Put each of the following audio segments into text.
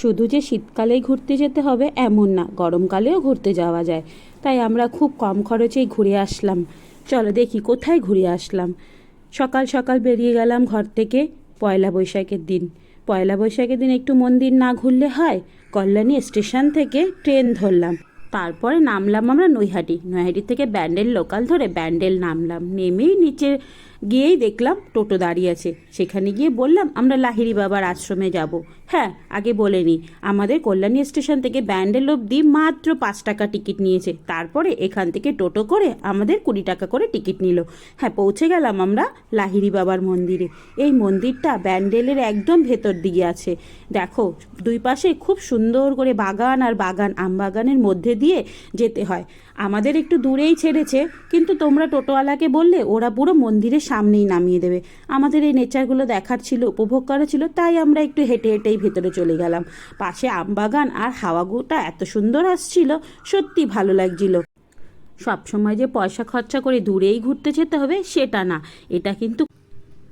শুধু যে শীতকালেই ঘুরতে যেতে হবে এমন না, গরমকালেও ঘুরতে যাওয়া যায়। তাই আমরা খুব কম খরচেই ঘুরে আসলাম। চলো দেখি কোথায় ঘুরে আসলাম। সকাল সকাল বেরিয়ে গেলাম ঘর থেকে পয়লা বৈশাখের দিন। পয়লা বৈশাখের দিন একটু মন্দির না ঘুরলে হয়, কল্যাণী স্টেশন থেকে ট্রেন ধরলাম। তারপরে নামলাম আমরা নৈহাটি। নৈহাটি থেকে ব্যান্ডেল, লোকাল ধরে ব্যান্ডেল নামলাম। নেমেই নিচে গিয়েই দেখলাম টোটো দাঁড়িয়ে আছে। সেখানে গিয়ে বললাম, আমরা লাহিড়ি বাবার আশ্রমে যাব। হ্যাঁ আগে বলে নিই আমাদের কল্যাণী স্টেশন থেকে ব্যান্ডেল অবধি মাত্র পাঁচ টাকা টিকিট নিয়েছে। তারপরে এখান থেকে টোটো করে আমাদের কুড়ি টাকা করে টিকিট নিল। হ্যাঁ পৌঁছে গেলাম আমরা লাহিড়ি বাবার মন্দিরে। এই মন্দিরটা ব্যান্ডেলের একদম ভেতর দিকে আছে। দেখো, দুই পাশে খুব সুন্দর করে বাগান আর বাগান আম বাগানের মধ্যে দিয়ে যেতে হয়। আমাদের একটু দূরেই ছেড়েছে, কিন্তু তোমরা টোটোওয়ালাকে বললে ওরা পুরো মন্দিরের সামনেই নামিয়ে দেবে। আমাদের এই নেচারগুলো দেখার ছিল, উপভোগ করা ছিল, তাই আমরা একটু হেঁটে হেঁটেই ভেতরে চলে গেলাম। পাশে আম বাগান আর হাওয়াগুটা এত সুন্দর আসছিল, সত্যি ভালো লাগছিল। সবসময় যে পয়সা খরচা করে দূরেই ঘুরতে যেতে হবে, সেটা না। এটা কিন্তু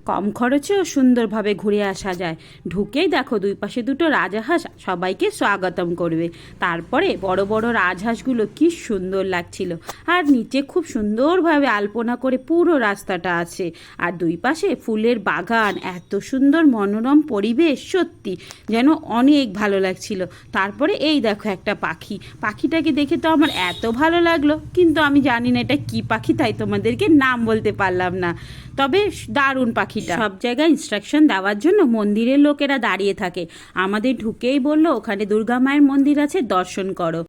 কম খরচেও সুন্দরভাবে ঘুরে আসা যায়। ঢুকেই দেখো দুই পাশে দুটো রাজহাঁস সবাইকে স্বাগতম করবে। তারপরে বড় বড় রাজহাঁসগুলো কি সুন্দর লাগছিল। আর নিচে খুব সুন্দরভাবে আলপনা করে পুরো রাস্তাটা আছে। আর দুই পাশে ফুলের বাগান, এত সুন্দর মনোরম পরিবেশ, সত্যি যেন অনেক ভালো লাগছিল। তারপরে এই দেখো একটা পাখি। পাখিটাকে দেখে তো আমার এত ভালো লাগল, কিন্তু আমি জানি না এটা কি পাখি, তাই তোমাদেরকে নাম বলতে পারলাম না। তবে দারুণ পাখিটা। সব জায়গায় ইনস্ট্রাকশন দেওয়ার জন্য মন্দিরের লোকেরা দাঁড়িয়ে থাকে। আমাদের ঢুকেই বলল, ওখানে দুর্গা মায়ের মন্দির আছে, দর্শন করো।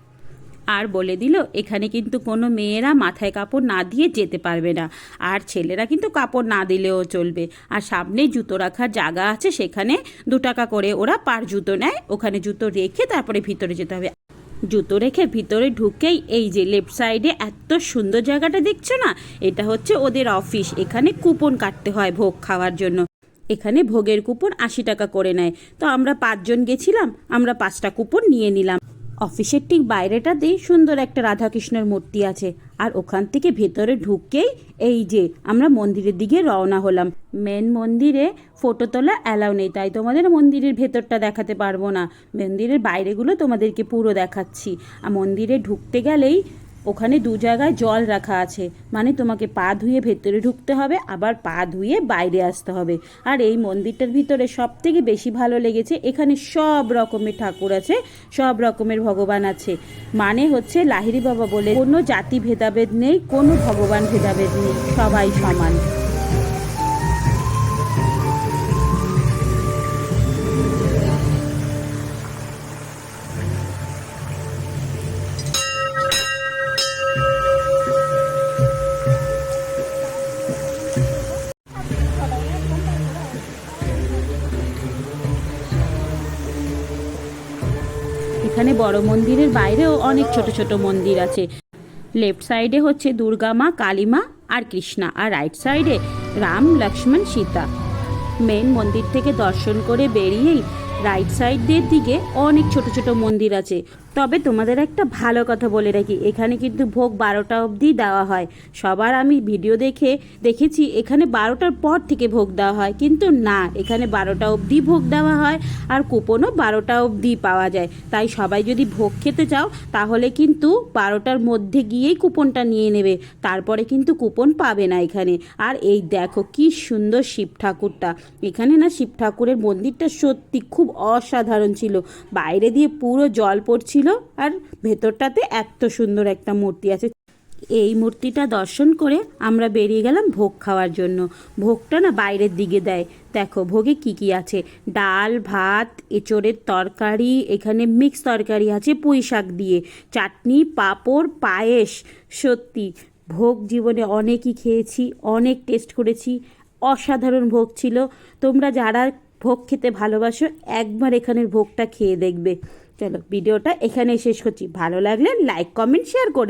আর বলে দিল, এখানে কিন্তু কোনো মেয়েরা মাথায় কাপড় না দিয়ে যেতে পারবে না। আর ছেলেরা কিন্তু কাপড় না দিলেও চলবে। আর সামনে জুতো রাখার জায়গা আছে, সেখানে দু টাকা করে ওরা পার জুতো নেয়। ওখানে জুতো রেখে তারপরে ভিতরে যেতে হবে। জুতো রেখে ভিতরে ঢুকেই এই যে লেফট সাইডে এত সুন্দর জায়গাটা দেখছ না? এটা হচ্ছে ওদের অফিস এখানে কুপন কাটতে হয় ভোগ খাওয়ার জন্য। এখানে ভোগের কুপন আশি টাকা করে নেয়। তো আমরা পাঁচজন গেছিলাম, আমরা পাঁচটা কুপন নিয়ে নিলাম। অফিসের ঠিক বাইরেটাতেই সুন্দর একটা রাধাকৃষ্ণের মূর্তি আছে। আর ওখান থেকে ভেতরে ঢুকেই এই যে আমরা মন্দিরের দিকে রওনা হলাম। মেন মন্দিরে ফটো তোলা অ্যালাউ নেই, তাই তোমাদের মন্দিরের ভেতরটা দেখাতে পারব না। মন্দিরের বাইরেগুলো তোমাদেরকে পুরো দেখাচ্ছি। আর মন্দিরে ঢুকতে গেলেই ওখানে দু জায়গায় জল রাখা আছে। মানে তোমাকে পা ধুয়ে ভেতরে ঢুকতে হবে, আবার পা ধুয়ে বাইরে আসতে হবে। আর এই মন্দিরটার ভিতরে সব থেকে বেশি ভালো লেগেছে, এখানে সব রকমের ঠাকুর আছে, সব রকমের ভগবান আছে। মানে হচ্ছে লাহিরি বাবা বলে, কোনো জাতি ভেদাভেদ নেই, কোনো ভগবান ভেদাভেদ নেই, সবাই সমান। এখানে বড় মন্দিরের বাইরেও অনেক ছোট ছোট মন্দির আছে। লেফট সাইডে হচ্ছে দুর্গা মা কালীমা আর কৃষ্ণা আর রাইট সাইডে রাম, লক্ষ্মণ, সীতা। মেন মন্দির থেকে দর্শন করে বেরিয়েই রাইট সাইডের দিকে অনেক ছোট ছোট মন্দির আছে। তবে তোমাদের একটা ভালো কথা বলে রাখি, এখানে কিন্তু ভোগ বারোটা অবধি দেওয়া হয়। সবার আমি ভিডিও দেখে দেখেছি, এখানে বারোটার পর থেকে ভোগ দেওয়া হয়। কিন্তু না, এখানে বারোটা অবধি ভোগ দেওয়া হয় আর কুপনও বারোটা অবধি পাওয়া যায়। তাই সবাই যদি ভোগ খেতে চাও, তাহলে কিন্তু বারোটার মধ্যে গিয়েই কুপনটা নিয়ে নেবে। তারপরে কিন্তু কুপন পাবে না এখানে। আর এই দেখো কি সুন্দর শিব ঠাকুরটা। এখানে না শিব ঠাকুরের মন্দিরটা সত্যি খুব অসাধারণ ছিল। বাইরে দিয়ে পুরো জল পড়ছিল আর ভেতরটাতে এত সুন্দর একটা মূর্তি আছে। এই মূর্তিটা দর্শন করে আমরা বেরিয়ে গেলাম ভোগ খাওয়ার জন্য। ভোগটা না বাইরের দিকে দেয়। দেখো, ভোগে কি কি আছে? ডাল, ভাত, এঁচড়ের তরকারি, এখানে মিক্স তরকারি আছে পুঁই শাক দিয়ে। চাটনি, পাঁপড়, পায়েস, সত্যি। ভোগ জীবনে অনেকই খেয়েছি, অনেক টেস্ট করেছি। অসাধারণ ভোগ ছিল। তোমরা যারা ভোগ খেতে ভালোবাসো, একবার এখানের ভোগটা খেয়ে দেখবে। চলো, ভিডিওটা এখানেই শেষ করছি। ভালো লাগলে লাইক কমেন্ট শেয়ার করে